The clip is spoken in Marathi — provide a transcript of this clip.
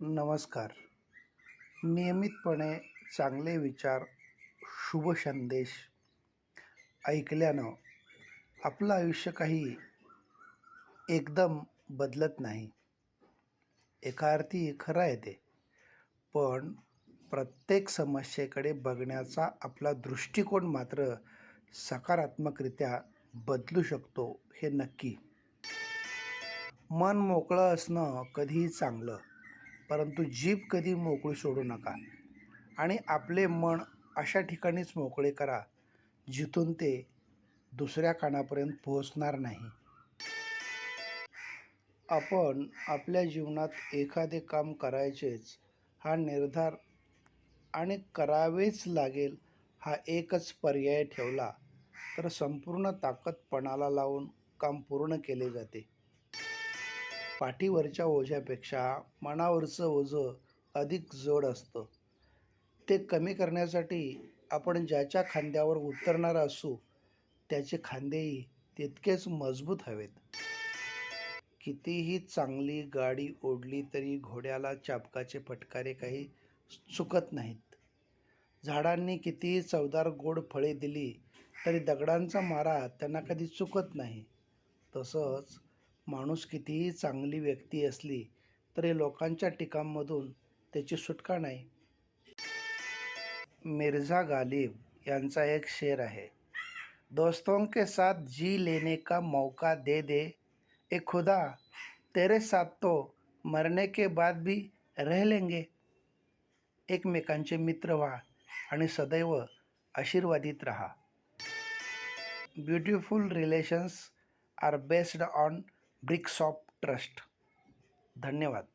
नमस्कार. नियमितपणे चांगले विचार शुभ संदेश ऐकल्यानं आपलं आयुष्य काही एकदम बदलत नाही. एका अर्थी खरं आहे ते. पण प्रत्येक समस्येकडे बघण्याचा आपला दृष्टिकोन मात्र सकारात्मकरित्या बदलू शकतो हे नक्की. मन मोकळं असणं कधीही चांगलं. परंतु जीभ कधी मोकळी सोडू नका. आणि आपले मन अशा ठिकाणीच मोकळे करा जिथून ते दुसऱ्या कानापर्यंत पोहोचणार नाही. आपण आपल्या जीवनात एखादे काम करायचेच हा निर्धार आणि करावेच लागेल हा एकच पर्याय ठेवला तर संपूर्ण ताकद पणाला लावून काम पूर्ण केले जाते. पाठीवरच्या ओझ्यापेक्षा मनावरचं ओझं अधिक जड असतं. ते कमी करण्यासाठी आपण ज्याच्या खांद्यावर उतरणार असू त्याचे खांदेही तितकेच मजबूत हवेत. कितीही चांगली गाडी ओढली तरी घोड्याला चापकाचे फटकारे काही चुकत नाहीत. झाडांनी कितीही चवदार गोड फळे दिली तरी दगडांचा मारा त्यांना कधी चुकत नाही. तसंच माणूस कितीही चांगली व्यक्ती असली तरी लोकांच्या टीकांमधून त्याची सुटका नाही. मिर्झा गालिब यांचा एक शेर आहे. दोस्तों के साथ जी लेने का मौका दे दे ए खुदा तेरे साथ तो मरने के बाद भी रह लेंगे. एकमेकांचे मित्र व्हा आणि सदैव आशीर्वादित राहा. Beautiful relations are based on bricks of trust. धन्यवाद.